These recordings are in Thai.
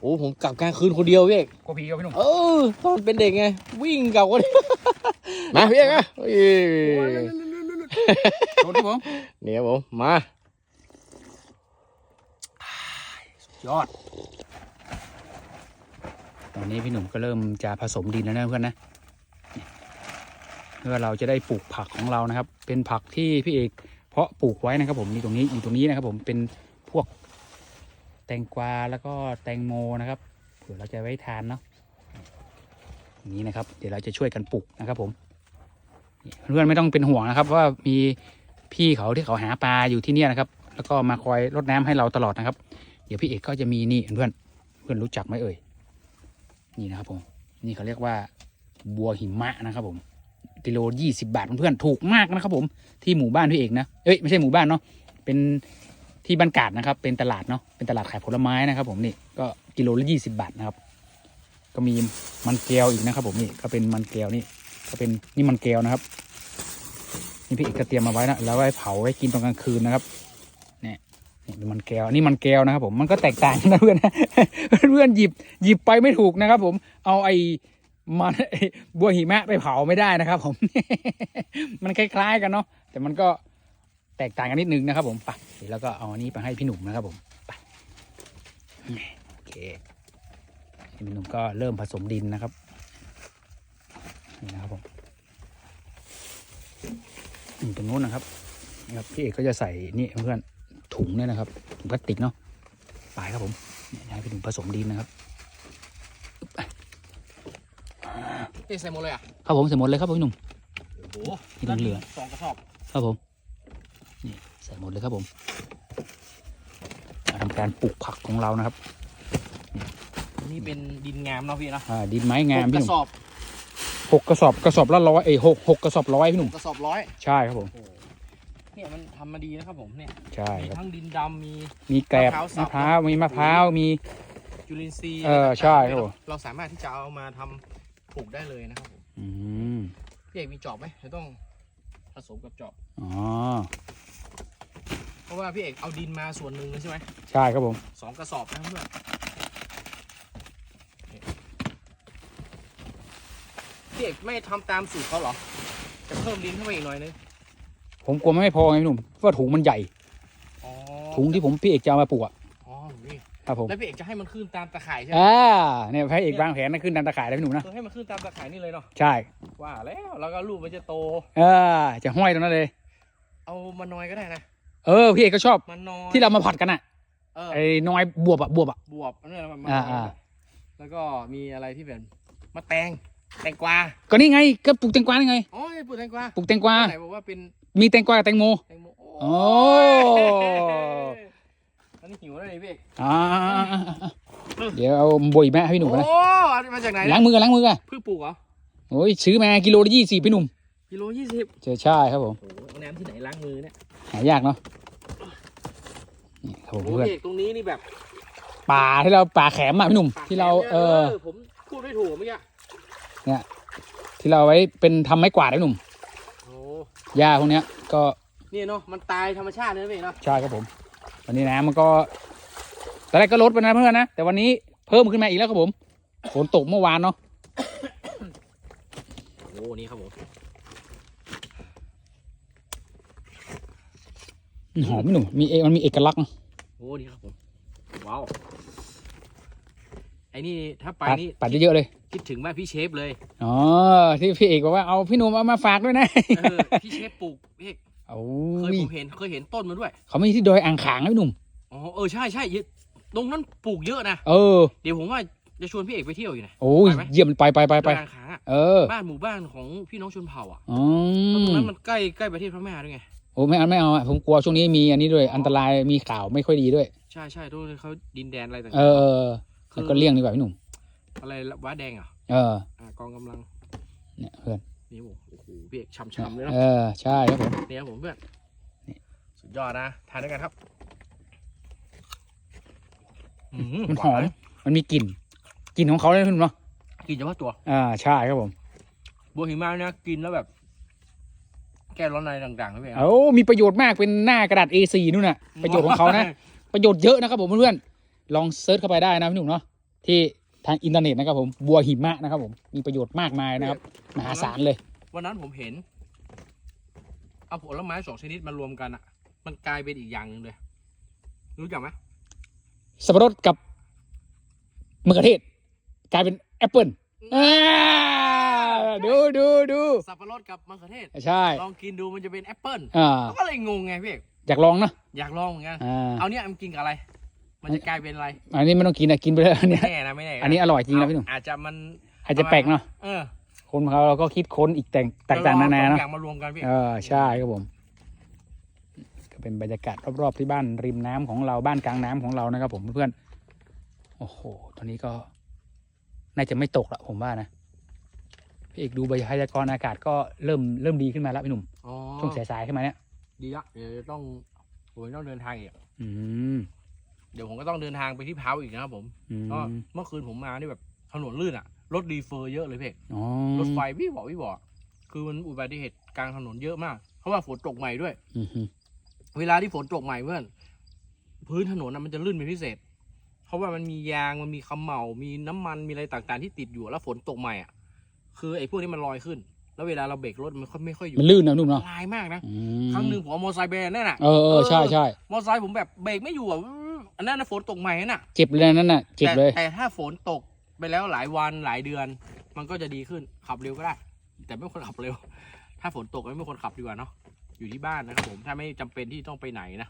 โอ้ผมกลับกลางคืนคนเดียวพี่เอกกลัวผีกับพี่หนุ่มเออตอนเป็นเด็กไง วิ่งกลับคนเดียวมาพี่เอกมาเอ้ยโดนที่ผมเนี่ยครับผมมายอด ตอนนี้พี่หนุ่มก็เริ่มจะผสมดินแล้วนะเพื่อนนะนี่เพื่อเราจะได้ปลูกผักของเรานะครับ เป็นผักที่พี่เอก เพาะปลูกไว้นะครับผมนี่ตรงนี้อยู่ตรงนี้นะครับผมเป็นพวก แตงกวาแล้วก็แตงโมนะครับเผื่อเราจะไว้ทานเนาะนี้นะครับ เดี๋ยวเราจะช่วยกันปลูกนะครับ ผมเพื่อนๆไม่ต้องเป็นห่วงนะครับเพราะว่ามีพี่เขาที่เขาหาปลาอยู่ที่นี่นะครับ แล้วก็มาคอยรดน้ำให้เราตลอดนะครับ เดี๋ยวพี่เอกก็จะมีนี่เพื่อนเพื่อนรู้จักไหมเอ่ยนี่นะครับ ผม นี่เขาเรียกว่าบัวหิมะนะครับ ผมกิโลยี่สิบาทเพื่อนๆถูกมากนะครับ ผมที่หมู่บ้านพี่เอกนะเอ้ยไม่ใช่หมู่บ้านเนาะเป็น ที่บ้านกาดนะครับ เป็นตลาดเนาะเป็นตลาดขายผลไม้นะครับ ผมนี่ก็กิโลละยี่สิบบาทนะครับ ก็มีมันแก้วอีกนะครับ ผมนี่ก็เป็นมันแก้วนี่ก็เป็นนี่มันแก้วนะครับนี่พี่เอกก็เตรียมมาไว้นะแล้วไว้เผาไว้กินตอนกลางคืนนะครับนี่เป็นมันแก้วอันนี่มันแก้วนะครับ ผมมันก็แตกต่างนะเพื่อนเพื่อนหยิบหยิบไปไม่ถูกนะครับ ผมเอาไอ้มันไอ้บัวหิมะไปเผาไม่ได้นะครับ ผม มันคล้าย ๆ กันเนาะแต่มันก็ แตกต่างกันนิดนึงนะครับผมไปเดี๋ยวแล้วก็เอาอันนี้ไปให้พี่หนุ่มนะครับผมไปโอเคพี่หนุ่มก็เริ่มผสมดินนะครับนี่นะครับผมอืมตรงนู้นนะครับนะครับพี่เอกก็จะใส่นี่เพื่อนถุงเนี่ยนะครับถุงพลาสติกเนาะปลายครับผมเนี่ยให้พี่หนุ่มผสมดินนะครับพี่ใส่หมดเลยอะครับผมใส่หมดเลยครับผมพี่หนุ่มโอ้โหนี่เหลือสองกระสอบครับผมนี่ใส่หมดเลยครับผมมาทำการปลูกผักของเรานะครับ นี่เป็นดินงามเนาะพี่เนาะอ่าดินไม้งามหกกพี่หระนุ่สมอบหกกระสอบกระสอบละร้อยเอ้ยหกหกกระสอบร้อยพี่หนุ่มกระสอบร้อยใช่ครับผมโอ้โหเนี่ยมันทำมาดีนะครับผมเนี่ยใช่มีครับ ทั้งดินดำมี มีแกลบมะมะพพร้าร้าววสับมีมะพร้าวมี จุลินทรีย์เออต่างๆใช่ครับผม เราสามารถที่จะเอามาทำปลูกได้เลยนะครับผมอืมพี่เอกมีจอบไหมเดี๋ยวต้องผสมกับจอบอ๋อเพ ราะว่าพี่เอกเอาดินมาส่วนหนึ่งเลยใช่ไหมใช่ครับผมสองกระสอบนะเพื่อนนี่พี่เอกไม่ทำตามสูตรเขาเหรอ จะเพิ่มดินเข้าไปอีกหน่อยนึงผมกลัวไม่พอไงพี่หนุ่มเพราะว่าถุงมันใหญ่อ๋อถุงที่ผมพี่เอกจะเอามาปลูกอะอ๋อนี่ครับผมแล้วพี่เอกจะให้มันขึ้นตามตะข่ายใช่ไหมอ่าเนี่ยพระเอกวางแผนนะขึ้นดันตะข่ายแล้วพี่หนุ่มนะเออให้มันขึ้นตามตะข่ายนี่เลยเนาะใช่ว่าแล้วแล้วก็ลูกมันจะโตเออจะห้อยตรงนั้นเลย เอามานอยก็ได้นะ เออพี่เอกก็ชอบ มันนอยที่เรามาผัดกันอะเออไอ้นอยบวบอะบวบอะบวบอันนี้มันอ่าอ่าแล้วก็มีอะไรที่เป็นมะแตงแตงกวาก็นี่ไงก็ปลูกแตงกวานี่ไงอ๋อปลูกแตงกวาปลูกแตงกวาไหนบอกว่าเป็นมีแตงกวากับแตงโม แตงโมโอ้ อันนี้หิวแล้วนี่พี่อ่าเดี๋ยวเอาบวยแม่ให้พี่หนุ่มโอ้นะอันนี้มาจากไหนล้างมือกันล้างมือกันเพิ่งปลูกเหรอโอ้ยซื้อมากิโลละยี่สิบพี่หนุ่ม กิโลยี่สิบเจอใช่ครับผมโอ้โหเอาน้ำที่ไหนล้างมือเนี่ยหายากเนาะนี่ครับผมโอ้เพื่อนพี่ตรงนี้นี่แบบป่าที่เราป่าแขมอะพี่หนุ่มปกที่เราแขนนี่ยเออ ผมพูดไม่ถูกเมื่อกี้ที่เราเอาไว้เป็นทำไม้กวาดนะพี่หนุ่มโอ้หญ้าพวกเนี้ย ก็นี่เนาะมันตายธรรมชาติเลยนะพี่เนาะใช่ครับผม วันนี้น้ำมันก็ตอนแรกก็ลดไปนะเพื่อนนะแต่วันนี้เพิ่มขึ้นมาอีกแล้วครับผมฝนตกเมื่อวานเนาะโอ้นี่ครับผม หอมพี่หนุ่มมีเอมันมีเอกลักษณ์นะโอ้นี่ครับผมว้าวไอ้นี่ถ้าไปปัดนี่ปัดเยอะๆเลย คิดถึงบ้านพี่เชฟเลยอ๋อที่พี่เอกบอกว่าเอาพี่หนุ่มเอามาฝากด้วยนะเออพี่เชฟปลูกพี่เอกโอ้เคยยผมเห็นเคยเห็นต้นมันด้วย เขามีที่ดอยอ่างขางนะพี่หนุ่มอ๋อเออใช่ใช่เยอะตรงนั้นปลูกเยอะนะเออเดี๋ยวผมว่าจะชวนพี่เอกไปเที่ยวอยู่นะโอ้ยไปไหมเยี่ยมไปไปไปไปดอยอ่างขางอะเออ บ้านหมู่บ้านของพี่น้องชนเผ่าอะอ๋อแล้วตรงนั้นมันใกล้ใกล้ประเทศพม่าด้วยไงโอ้ไม่เอาไม่เอาอะผมกลัวช่วงนี้มีอันนี้ด้วยอันตรายมีข่าวไม่ค่อยดีด้วย ใช่ใช่ตรงนั้นเขาดินแดนอะไรต่างเออเออแล้วก็เลี่ยงดีกว่าพี่หนุ่มๆอะไรว้าแดงเหรอะเอออ่ากองกำลังเนี่ยเพื่อนนี่ผมโอ้โหพี่เอกช่ำๆเลยเนาะเออใช่ครับผมเนี่ยครับผมเพื่อนนี่สุดยอดนะทานด้วยกันครับอืมันหอมวามันมีกลิ่นกลิ่นของเขาเลยพี่หนุ่มเนาะกินเฉพาะตัว อ่าใช่ครับผม บัวหิมะเนี่ยกินแล้วแบบแก้ร้อนในต่างๆนะพี่เอกโอ้มีประโยชน์มากเป็นหน้ากระดาษ A4 นู่นน่ะประโยชน์ของเขานะ ประโยชน์เยอะนะครับผมเพื่อนๆลองเซิร์ชเข้าไปได้นะพี่หนุ่มเนาะที่ทางอินเทอร์เน็ตนะครับผมบัวหิมะนะครับผมมีประโยชน์มากมายนะครับมหาศาลเลย วันนั้นผมเห็น เอาผลไม้สองชนิดมารวมกันอะมันกลายเป็นอีกอย่างหนึ่งเลย รู้จักไหมสับปะรดกับมะเขือเทศ กลายเป็นแอปเปิลอ่า ดูดูดูสับปะรดกับมะเขือเทศใช่ลองกินดูมันจะเป็นแอปเปิ้ลอ่าก็เลยงงไงพี่เอกอยากลองเนอะอยากลองเหมือนกันอ่าเอาเนี่ยมันกินกับอะไร มันจะกลายเป็นอะไร อันนี้ไม่ต้องกินอะกินไปเลยอันเนี้ยไม่แน่นะไม่แน่ะอันนี้อร่อยจริงนะพี่หนุ่มอาจจะมันอาจจะแปลกเนาะเออคนเขาเราก็คิดค้นอีกแต่งต่างๆนานาสอเนาะอย่างมารวมกันพี่เออใช่ครับผมก็เป็นบรรยากาศรอบๆที่บ้านริมน้ำของเราบ้านกลางน้ำของเรานะครับ ผมเพื่อนๆโอ้โหตอนนี้ก็น่าจะไม่ตกละผมว่านะ พี่เอกดูพยากรณ์อากาศก็เริ่มเริ่มดีขึ้นมาแล้วพี่หนุ่มอ๋อช่วงสายๆขึ้นมาเนี่ยดีละเดี๋ยวจะต้องผมต้องเดินทางอีกอืมเดี๋ยวผมก็ต้องเดินทางไปที่เพาอีกนะครับผมอืมก็เมื่อคืนผมมานี่แบบถนนลื่นอะรถดีเฟอร์เยอะเลยพี่เอกอ๋อรถไฟวิบบอกวิบอกคือมันอุบัติเหตุกลางถนนเยอะมากเพราะว่าฝนตกใหม่ด้วย อืมฮึเวลาที่ฝนตกใหม่เพื่อนพื้นถนนน่ะมันจะลื่นเป็นพิเศษ เพราะว่ามันมียางมันมีคำเหมามีน้ำมันมีอะไรต่างๆ ที่ติดอยู่แล้วฝนตกใหม่อะ คือไอ้พวกนี้มันลอยขึ้น แล้วเวลาเราเบรกรถมันค่อยไม่ค่อยอยู่มันลื่นนะหนุ่มเนาะลายมากนะอืมครั้งหนึ่งผมเอามอเตอร์ไซค์ไปนั่นน่ะเออเออใช่ใช่มอเตอร์ไซค์ผมแบบเบรกไม่อยู่อะอันนั้นนะฝนตกใหม่น่ะเจ็บเลยนั่นน่ะเจ็บเลยแต่แต่ถ้าฝนตกไปแล้วหลายวันหลายเดือน มันก็จะดีขึ้นขับเร็วก็ได้ แต่ไม่ควรขับเร็ว ถ้าฝนตกก็ไม่ควรขับดีกว่าเนาะอยู่ที่บ้านนะครับผมถ้าไม่จำเป็นที่ต้องไปไหนนะ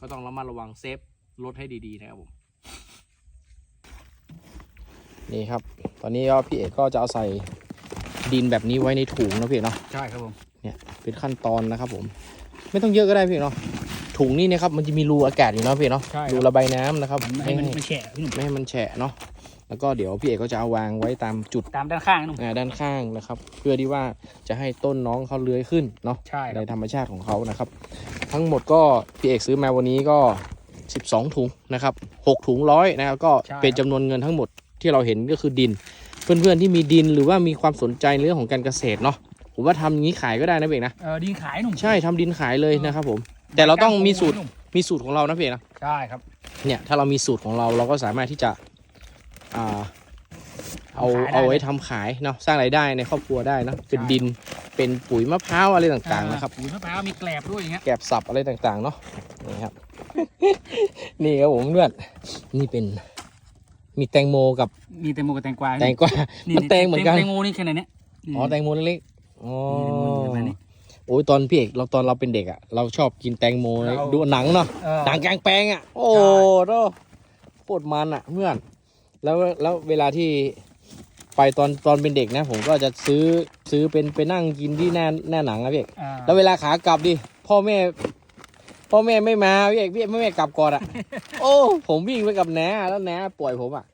ก็ต้องระมัดระวังเซฟรถให้ดีๆนะครับผม นี่ครับ ตอนนี้ก็พี่เอกก็จะเอาใส่ ดินแบบนี้ไว้ในถุงนะพี่เอกเนาะใช่ครับผมเนี่ยเป็นขั้นตอนนะครับผม ไม่ต้องเยอะก็ได้พี่เอกเนาะถุงนี่นะครับมันจะมีรูอากาศอยู่เนาะพี่เอกเนาะรูระบายน้ำนะครับไม่ให้มันมันแฉะพี่หนุ่มไม่ให้มันแฉะเนาะแล้วก็เดี๋ยวพี่เอกก็จะเอาวางไว้ตามจุดตามด้านข้างหนุ่มอ่าด้านข้างนะครับ เพื่อที่ว่าจะให้ต้นน้องเขาเลื้อยขึ้นเนาะใช่คในรับธรรมชาติของเขานะครับ ทั้งหมดก็พี่เอกซื้อมาวันนี้ก็ 12 ถุงนะครับ6ถุงร้อยนะครับก็เป็นจำนวนเงินทั้งหมดที่เราเห็นก็คือดิน เพื่อนๆที่มีดินหรือว่ามีความสนใจในเรื่องของการเกษตรเนาะผมว่าทำอย่างนี้ขายก็ได้นะพี่เอกนะเออดีขายหนุ่มใช่ทำดินขายเลยนะครับผม แต่เราต้องมีสูตรหนุ่มีสูตรของเรานะพี่เอกนะใช่ครับเนี่ยถ้าเรามีสูตรของเราเราก็สามารถที่จะอ่าเอาทำขายได้เอาไว้ทำขายเนาะสร้างรายได้ในครอบครัวได้เนอะเป็นดินเป็นปุ๋ยมะพร้าวอะไรต่างๆนะครับปุ๋ยมะพร้าวมีแกลบด้วยอย่างเงี้ยแกบสับอะไรต่างๆเนาะนี่ครับ นี่ครับผมเพื่อนนี่เป็น มีแตงโมกับมีแตงโมกับแตงกวาแตงกวามันแตงเหมือนกันแตงโมนี่แค่ไหนเนี่ยอ๋อแตงโมเล็กๆอ๋อนี่แตงโมประมาณนี้โอ้ยตอนพี่เอกเราตอนเราเป็นเด็กอะเราชอบกินแตงโมเลยดูหนังเนาะเออหนังกลางแปลงอะ โอ้โหโคตรมันอะเพื่อน แล้วแล้วเวลาที่ไปตอนตอนเป็นเด็กนะ ผมก็จะซื้อซื้อเป็นไปนั่งกินที่หน้าหน้าหนังอะพี่เอกอ่าแล้วเวลาขากลับดิพ่อแม่ พ่อแม่ไม่มาพี่เอกพี่แม่แม่กลับก่อนอะ โอ้ผมวิ่งไปกับแหน้แล้วแหน้ปล่อยผมอะ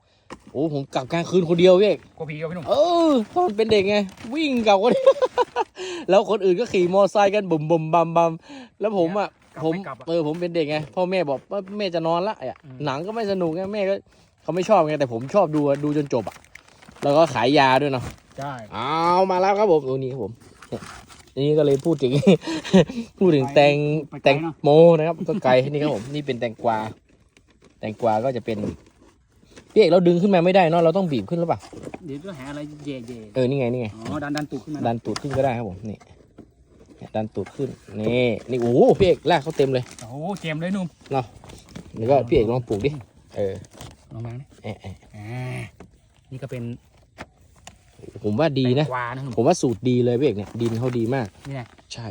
โอ้ผมกลับกลางคืนคนเดียวพี่เอกกลัวผีกับพี่หนุ่มเออตอนเป็นเด็กไง วิ่งกลับคนแล้วคนอื่นก็ขี่มอไซค์กันบุ่มบุ่มบัมบัมแล้วผมอะ กลับผมไม่กลับอะ เออผมเป็นเด็กไงพ่อแม่บอกว่าแม่จะนอนละอะอืม หนังก็ไม่สนุกไงแม่ก็เขาไม่ชอบไงแต่ผมชอบดูอะดูจนจบอะแล้วก็ขายยาด้วยเนาะใช่ เอามาแล้วครับผมตัวนี้ครับผมเนี่ย นี่ก็เลยพูดถึง พูดถึงแตงแตงโมนะครับ ก็ไกลนี่ครับผมนี่เป็นแตงกวา แตงกวาก็จะเป็นพี่เอกเราดึงขึ้นมาไม่ได้เนาะเราต้องบีบขึ้นหรือเปล่าเดี๋ยวต้องหาอะไรเย่เย่เออนี่ไงนี่ไงอ๋อดันดันตูดขึ้นมาดันตูดขึ้นก็ได้ครับผมนี่เนี่ยดันตูดขึ้นนี่นี่โอ้โหพี่เอกลากเขาเต็มเลยโอ้โหเจมเลยหนุ่มนี่ก็พี่เอกลองปลูกดิเออลองมาเนี่ยเอะเอะอ่านี่ก็เป็น ผมว่าดีนะ แตงกวานะหนุ่มผมว่าสูตรดีเลยพี่เอกเนี่ยดินเขาดีมาก นี่ไงใช่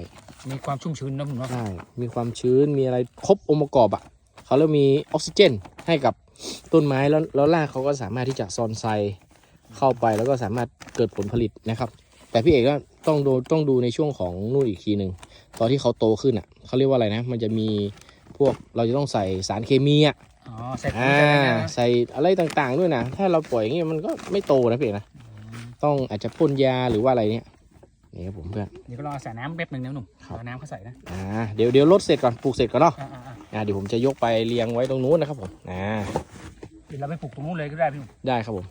มีความชุ่มชื้นนะหนุ่มเนาะใช่ มีความชื้น มีอะไรครบองค์ประกอบอะ เขาแล้วมีออกซิเจนให้กับต้นไม้แล้วแล้วรากเขาก็สามารถที่จะซอนไซเข้าไปแล้วก็สามารถเกิดผลผลิตนะครับ แต่พี่เอกก็ต้องดูต้องดูในช่วงของนู่นอีกทีหนึ่งตอนที่เขาโตขึ้นอะเขาเรียกว่าอะไรนะ มันจะมีพวกเราจะต้องใส่สารเคมีอะอ๋อใส่ปุ๋ยอ่าใส่อะไรเนี่ยนะใส่อะไรต่างๆด้วยนะ ถ้าเราปล่อยอย่างงี้มันก็ไม่โตนะพี่เอกนะ ต้องอาจจะพ่นยาหรือว่าอะไรเนี่ยนี่ครับผมเพื่อน เดี๋ยวก็รอใส่น้ำแป๊บหนึ่งนะหนุ่มครับเอาน้ำเขาใส่นะอ่าเดี๋ยวเดี๋ยวลดเสร็จก่อนปลูกเสร็จก่อนเนาะอ่าอ่าอ่าอ่าเดี๋ยวผมจะยกไปเรียงไว้ตรงนู้นนะครับผมอ่าเดี๋ยวเราไปปลูกตรงนู้นเลยก็ได้พี่หนุ่มได้ครับผม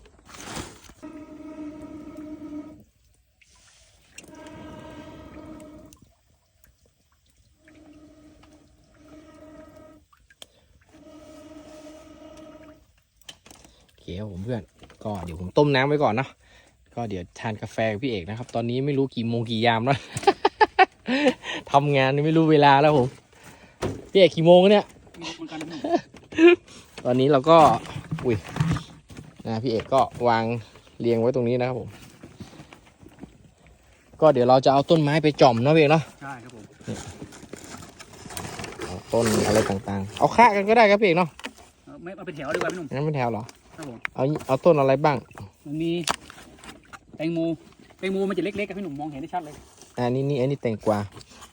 โอเคครับผมเพื่อน ก็เดี๋ยวผมต้มน้ำไว้ก่อนเนาะ ก็เดี๋ยวทานกาแฟกับพี่เอกนะครับ ตอนนี้ไม่รู้กี่โมงกี่ยามแล้วทำงานไม่รู้เวลาแล้วผมพี่เอกกี่โมงแล้วเนี่ยมีเหมือนกันนะพี่หนุ่มตอนนี้เราก็อุ้ยนะพี่เอกก็วางเรียงไว้ตรงนี้นะครับผม ก็เดี๋ยวเราจะเอาต้นไม้ไปจ่อมเนาะพี่เอกเนาะใช่ครับผมเอาต้นอะไรต่างๆ เอาค่ากันก็ได้ครับพี่เอกเนาะเอาไม่เอาเป็นแถวดีกว่าพี่หนุ่มงั้นไม่แถวเหรอครับผมเอาเอาต้นอะไรบ้าง มันมี แตงโมแตงโมมันจะเล็กๆกับพี่หนุ่มมองเห็นได้ชัดเลยอันนี้นี่อันนี้แตงกวา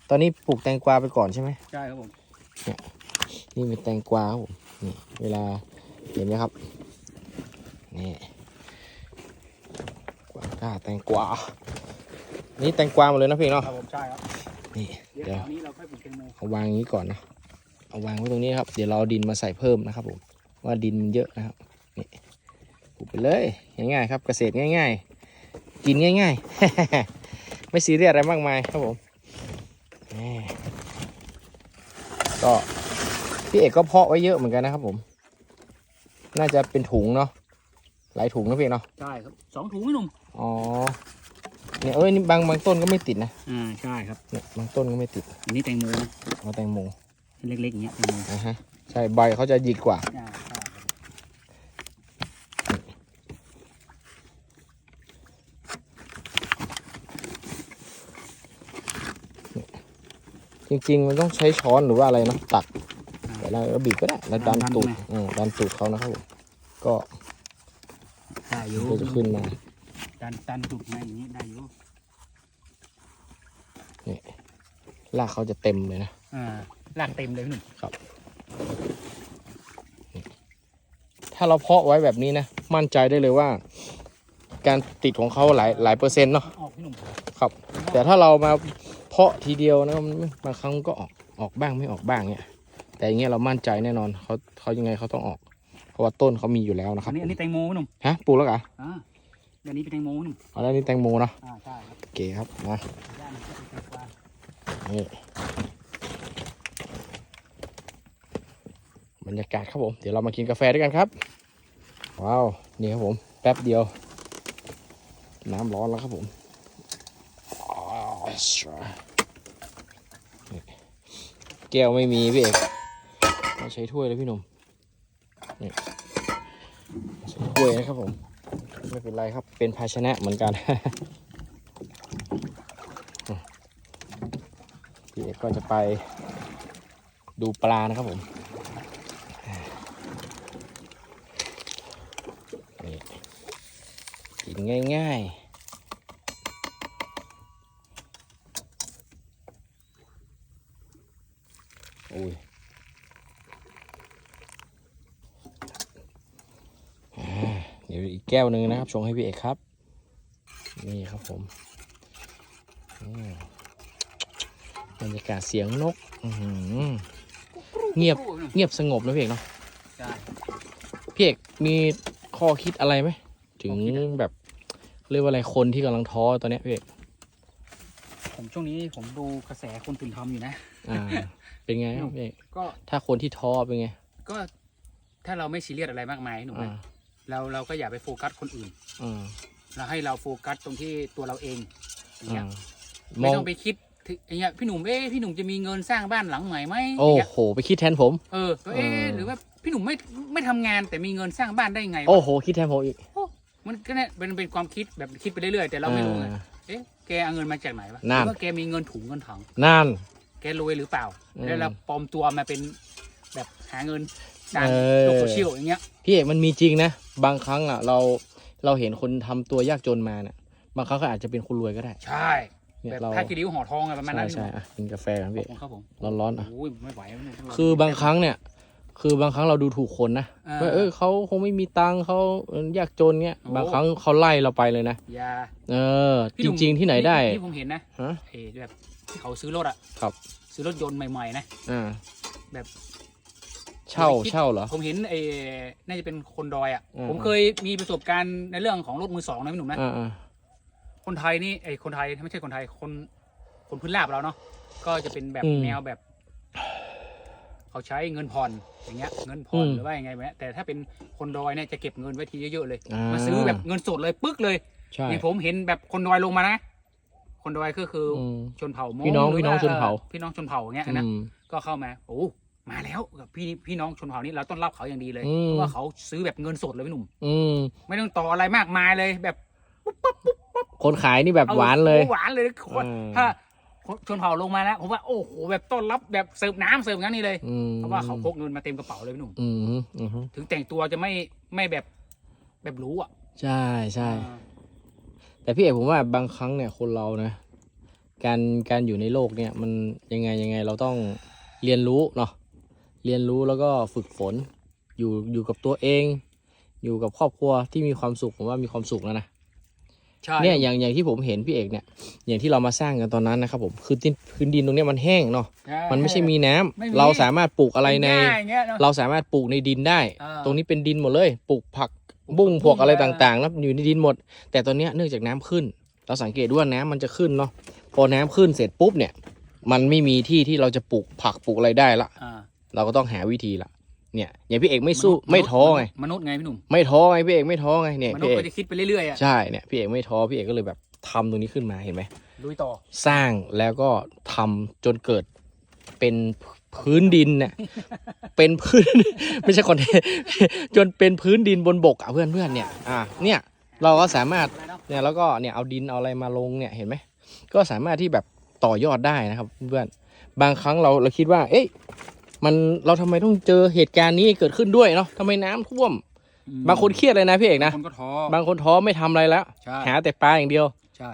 ตอนนี้ปลูกแตงกวาไปก่อนใช่ไหมใช่ครับผมนี่เป็นแตงกวาครับผมนี่เวลาเห็นไหมครับนี่กวางก้าแตงกวา นี่แตงกวาหมดเลยนะพี่เอกเนาะครับผมใช่ครับนี่เดี๋ยวเดี๋ยวคราวนี้เราค่อยปลูกแตงโมเอาวางอย่างนี้ก่อนนะเอาวางไว้ตรงนี้ครับ เดี๋ยวเราเอาดินมาใส่เพิ่มนะครับผมว่าดินมันเยอะนะครับนี่ปลูกไปเลยง่ายๆครับเกษตรง่าย ๆ กินง่ายๆ ไม่ซีเรียสอะไรมากมายครับผมนี่ก็พี่เอกก็เพาะไว้เยอะเหมือนกันนะครับผม น่าจะเป็นถุงเนาะหลายถุงนะพี่เอกเนาะใช่ครับสองถุงพี่หนุ่มอ๋อเนี่ยเอ้ยนี่บางบางต้นก็ไม่ติดนะอ่าใช่ครับเนี่ยบางต้นก็ไม่ติด อันนี้แตงโมนะเอาแตงโมเล็กๆอย่างเงี้ยแตงโมอะฮะใช่ใบเขาจะหยิกกว่า อ่าใช่ค รับจริง ๆ มันต้องใช้ช้อนหรือว่าอะไรเนาะตักแต่เราก็บีบก็ได้แล้วดันตูดอืมดันตูดเขานะครับผมก็ได้อยู่ก็จะขึ้นมาดันดันจุดมาอย่างนี้ได้อยู่รากเขาจะเต็มเลยนะอ่าลากเต็มเลยพี่หนุ่มถ้าเราเพาะไว้แบบนี้นะมั่นใจได้เลยว่า การติดของเขาหลายหลายเปอร์เซ็นต์เนาะออกพี่หนุ่มครับ แต่ถ้าเรามา เพาะทีเดียวนะมันบางครั้งก็ออกออกบ้างไม่ออกบ้างเนี่ยแต่อย่างเงี้ยเรามั่นใจแน่นอนเขาเขายังไงเขาต้องออก เพราะว่าต้นเขามีอยู่แล้วนะคอัรับนนี้อันนี้แตงโมพี่หนุ่มฮะปลูกแล้วเหรออ่าอันนี้เป็นแตงโมพี่หนุ่มเอาแล้วนี่แตงโมเนาะอ่าใช่ครับโอเคครับมาย่านนี้ก็เป็นแตงกวานี่บรรยากาศครับผม เดี๋ยวเรามากินกาแฟด้วยกันครับ ว้าว นี่ครับผม แป๊บเดียว น้ำร้อนแล้วครับผมอ้าวนี่ แก้วไม่มีพี่เอกเราใช้ถ้วยเลยพี่หนุ่มนี่ใช้ถ้วยนะครับผม ไม่เป็นไรครับ เป็นภาชนะเหมือนกัน พี่เอกก็จะไปดูปลานะครับผมนี่กินง่าย ๆ อุ้ยอ่าเดี๋ยวอีกแก้วหนึ่งนะครับ ชงให้พี่เอกครับ นี่ครับผมอืมบรรยากาศเสียงนกอื้อหือเงียบพี่หนุ่มเงียบสงบนะพี่เอกเนาะใช่พี่เอกมีข้อคิดอะไรไหม ถึงแบบเรียกว่าอะไรคนที่กำลังท้อตอนเนี้ยพี่เอกผมช่วงนี้ผมดูกระแสคนตื่นทำอยู่นะอ่า เป็นไงครับพี่เอกก็ ถ้าคนที่ท้อเป็นไง ก็ถ้าเราไม่ซีเรียสอะไรมากมายพี่หนุ่มอ่านะเราเราก็อย่าไปโฟกัสคนอื่นอ่าเราให้เราโฟกัสตรงที่ตัวเราเองอย่างเงี้อ่ายมไม่องต้องไปคิดถึงอย่างเงี้ยพี่หนุ่มเอ้พี่หนุ่มจะมีเงินสร้างบ้านหลังใหม่ไหมโอ้อย่างเงี้ยโห ไปคิดแทนผม เออเอ๊ะเออ หรือว่าพี่หนุ่มไม่ไม่ทำงานแต่มีเงินสร้างบ้านได้ไงวะโอ้โห คิดแทนผมอีกมันก็เนี่ยเป็นเป็นความคิดแบบคิดไปเรื่อยๆแต่เราไม่รู้ไงอ่า เอ๊ะแกเอาเงินมาจากไหนวะหนั่รืนอว่าแกมีเงินถุงเงินถัง นั่นแกรวยหรือเปล่า อืม แล้วเราปลอมตัวมาเป็นแบบหาเงินตามเออโลกโซเชียลอย่างเงี้ย พี่เอกมันมีจริงนะ บางครั้งอะ เราเราเห็นคนทำตัวยากจนมาเนี่ยบางครั้งก็อาจจะเป็นคนรวยก็ได้ใช่เนี่ยแบบเราผ้ากีริ้วห่อทองอะไรประมาณใช่นั้นใช่อะกินกาแฟกันขพี่อบเอกคุณครับผมร้อนๆอะ โอ้ยไม่ไหวแล้วเนี่ยคือบางครั้งเนี่ย คือบางครั้งเราดูถูกคนนะอ่าว่าเออเขาคงไม่มีตังค์เขาเออยากจนเงี้ย โอ้ บางครั้งเขาไล่เราไปเลยนะ อยาเออพี่จนุ่มริง ๆ ที่ไหนได้ ที่ผมเห็นนะฮะ เออแบบ ที่เขาซื้อรถอะครับ ซื้อรถยนต์ใหม่ๆนะอ่าแบบเช่าผมไม่คิดเช่าเหรอ ผมเห็นเออน่าจะเป็นคนดอยอะอืม ผมเคยมีประสบการณ์ในเรื่องของรถมือสองนะพี่หนุ่มนะอ่าอ่าคนไทยนี่ไอยคนไทยไม่ใช่คนไทยคนคนพื้นราบเราเนาะก็จะเป็นแบบแนวแบบ เขเขาใช้เงินผ่อนอย่างเงี้ย เงินผ่อนอืมหรือว่ายังไงแบบแต่ถ้าเป็นคนดอยเนี่ยจะเก็บเงินไว้ทีเยอะๆเลยอ่ามมาซื้อแบบเงินสดเลยปึ๊กเลย ใช่ นี่ผมเห็นแบบคนดอยลงมานะ คนดอยก็คืออม ชนเผ่ามงพี่น้องหรืพี่น้องว่ชนเผ่า ออพี่น้องชนเผ่าอย่างเงี้ยนะ อืม ก็เข้ามาโอ้มาแล้วกับพี่พี่น้องชนเผ่านี่เราต้อนรับเขาอย่างดีเลยอืม เพราะว่าเขาซื้อแบบเงินสดเลยพี่หนุ่ม อืม ไม่ต้องต่ออะไรมากมายเลยแบบคนขายนี่แบบหวานเลย หวานเลยคนอืม ถ้าชนเผ่าลงมานะผมว่าโอ้โหแบบต้อนรับแบบเสิร์ฟน้ำเสิร์ฟงั้นนี่เลยอืมเพราะว่าเขาพกเงินมาเต็มกระเป๋าเลยพี่หนุ่มอืมอืมอืมถึงแต่งตัวจะไม่ไม่แบบแบบหรู้อะใช่ใช่ อ่า แต่พี่เอกผมว่าบางครั้งเนี่ยคนเรานะ การการอยู่ในโลกเนี่ยมันยังไงยังไงเราต้องเรียนรู้เนาะเรียนรู้แล้วก็ฝึกฝน อยู่อยู่กับตัวเอง อยู่กับครอบครัวที่มีความสุขผมว่ามีความสุขแล้วนะใช่เนี่ยอย่างอย่างที่ผมเห็นพี่เอกเนี่ย อย่างที่เรามาสร้างกันตอนนั้นนะครับผมคือดินพื้นดินตรงเนี้ยมันแห้งเนาะใช่มันไม่ใช่มีน้ำไม่มีเราสามารถปลูกอะไรในง่ายๆอย่างเงี้ยเนอะเราสามารถปลูกในดินได้อ่าตรงนี้เป็นดินหมดเลย ปลูกผักปลูก บุ้งผักพวกอะไรบุ้งต่างๆแล้วอยู่ในดินหมด แต่ตอนเนี้ยเนื่องจากน้ำขึ้น เราสังเกตว่าน้ำมันจะขึ้นเนาะพอน้ำขึ้นเสร็จปุ๊บเนี่ย มันไม่มีที่ที่เราจะปลูกผักปลูกอะไรได้ละอ่าเราก็ต้องหาวิธีละเนี่ยอย่างพี่เอกไม่สู้ไม่ท้อไงมนุษย์ไงพี่หนุ่มไม่ท้อไงพี่เอกไม่ท้อไงเนี่ยมนุษพี่ย์เอก็กจะคิดไปเรื่อยๆอะใช่เนี่ยพี่เอกไม่ท้อพี่เอกก็เลยแบบทำตรงนี้ขึ้นมาเห็นไหมลุยต่อสร้างแล้วก็ทำจนเกิดเป็น พื้นดินเนี่ยเป็นพื้น ไม่ใช่คอนเทนต์จนเป็นพื้นดินบนบกอะเพื่อนเพื่อนๆเนี่ยอะเนี่ยเราก็สามารถอะไรเนาะเนี่ยแล้วก็เนี่ยเอาดินเอาอะไรมาลงเนี่ยเห็นไหมก็สามารถที่แบบต่อยอดได้นะครับเพื่อนบางครั้งเราเราคิดว่า เอ๊ะมันเราทำไมต้องเจอเหตุการณ์นี้เกิดขึ้นด้วยเนาะทำไมน้ำท่วมอืมบางคนเครียดเลยนะพี่เอกนะบางคนก็ท้อบางคนท้อไม่ทำอะไรแล้วใช่หาแต่ปลาอย่างเดียว ใช่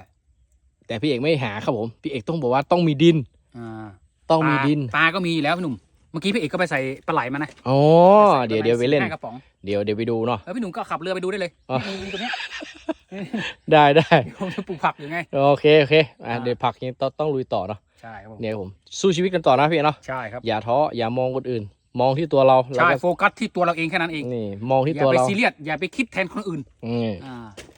แต่พี่เอกไม่หาครับผม พี่เอกต้องบอกว่าต้องมีดินอ่า ต้องมีดิน ปลาก็มีอยู่แล้วพี่หนุ่ม เมื่อกี้พี่เอกก็ไปใส่ปลาไหลมานะอ๋อเดี๋ยวเดี๋ยวไปเล่นใส่กระป๋อง เดี๋ยวเดี๋ยวไปดูเนาะแล้วพี่หนุ่มก็ขับเรือไปดูได้เลยอ๋อมีตรงเนี้ยได้ได้ผมจะปลูกผักอยู่ไง โอเคโอเคอะอ่าเดี๋ยวผักนี้ต้องต้องลุยต่อเนาะ ใช่ครับผมเนี่ยผมสู้ชีวิตกันต่อนะพี่เนาะ ใช่ครับ อย่าท้ออย่ามองคนอื่น มองที่ตัวเราแล้วใช่ก็โฟกัสที่ตัวเราเองแค่นั้นเอง นี่มองที่อย่าตัวไปเราซีเรียสอย่าไปคิดแทนคนอื่น อืมอ่าเฮ้ย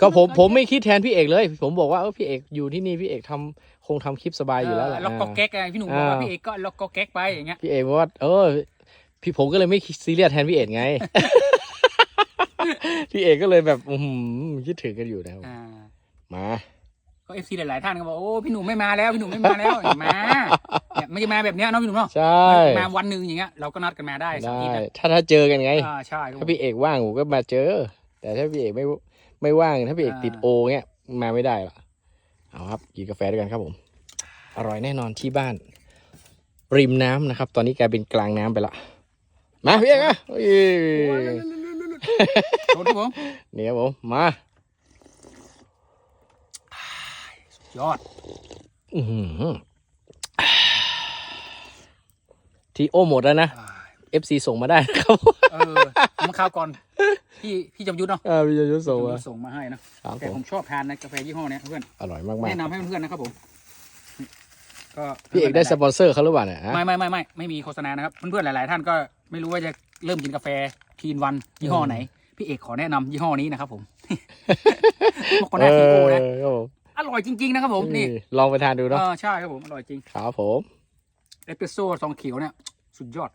ก็ผมคนผมไม่คิดแทนพี่เอกเลย ผมบอกว่าเออพี่เอกอยู่ที่นี่พี่เอกทำคงทำคลิปสบายอยู่แล้วแหละเล็อกก็แก๊กไงพี่หนุ่มบอกว่าอ่า พี่เอกก็ล็อกก็แก๊กไปอย่างเงี้ยพี่เอกบอกว่าเออ พี่ผมก็เลยไม่ซีเรียสแทนพี่เอกไง พี่เอกก็เลยแบบอืมคิดถึงกันอยู่นะครับอ่ามา ก็เอฟซีหลาย ๆ ท่านก็บอกโอ้พี่หนุ่มไม่มาแล้วพี่หนุ่มไม่มาแล้วมาเนี่ยไม่จะมาแบบเนี้ยเนาะพี่หนุ่มเนาะใช่มาวันหนึ่งอย่างเงี้ยเราก็นัดกันมาได้สักได้ทีนะถ้าถ้าเจอกันไง อ่าใช่ครับถ้าพี่เอกว่างผมก็มาเจอ แต่ถ้าพี่เอกไม่ ไม่ว่างถ้าพี่เอกอ่าติดโอเงี้ยมาไม่ได้ละเอาครับกินกาแฟด้วยกันครับผม อร่อยแน่นอนที่บ้าน ริมน้ำนะครับ ตอนนี้กลายเป็นกลางน้ำไปละมาพี่เอกอะเอ้ยโทษครับผมนี่ครับผมมายอดอื้อหือทีโอหมดแล้วนะอ่า FC ส่งมาได้นะครับ เออเอามาข้าวก่อน พี่พี่จำยุทธเนาะอ่าพี่จะยุทธส่งจำมายุทธส่งมาให้นะ ครับแต่ผผมมชอบทานนะกาแฟยี่ห้อเนี้ยเพื่อน อร่อยมากแนะนำให้เพื่อนๆนะครับผม ก็ๆ พี่เอกได้สปอนเซอร์เขาหรือเปล่าเนี่ยฮะไม่ไม่ไม่ไม่ไม่มีโฆษณานะครับ เพื่อนๆหลาย ๆ ท่านก็ไม่รู้ว่าจะเริ่มกินกาแฟทีนวันยี่ห้อไหน พี่เอกขอแนะนำยี่ห้อนี้นะครับผมมอคคอนาทีโอนะเออครับผมอร่อยจริง ๆ นะครับผมนี่ลองไปทานดูเอเนาะอใช่ครับผมอร่อยจริง ครับผม เอสเปรสโซ่ซองเขียวเนี่ยสุดยอด